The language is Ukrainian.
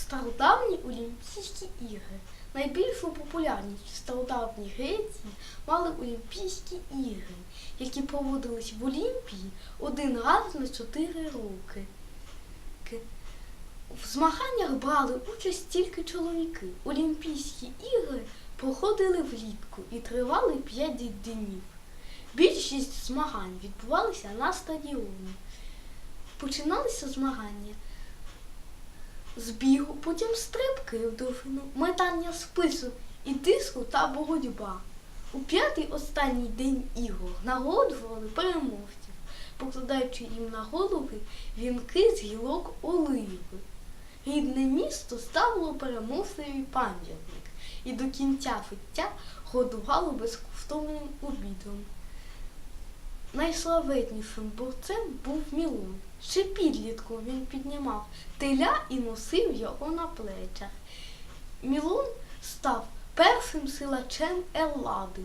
Стародавні Олімпійські ігри. Найбільшу популярність в стародавній Греції мали Олімпійські ігри, які проводились в Олімпії один раз на чотири роки. В змаганнях брали участь тільки чоловіки. Олімпійські ігри проходили влітку і тривали 5 днів. Більшість змагань відбувалися на стадіоні. Починалися змагання з бігу, потім стрибки в довжину, метання спису і диску та боротьба. У п'ятий останній день ігор нагороджували переможців, покладаючи їм на голови вінки з гілок оливи. Рідне місто ставило переможцеві пам'ятник і до кінця життя годувало безкоштовним обідом. Найславетнішим борцем був Мілун. Ще підлітку він піднімав теля і носив його на плечах. Мілун став першим силачем Еллади.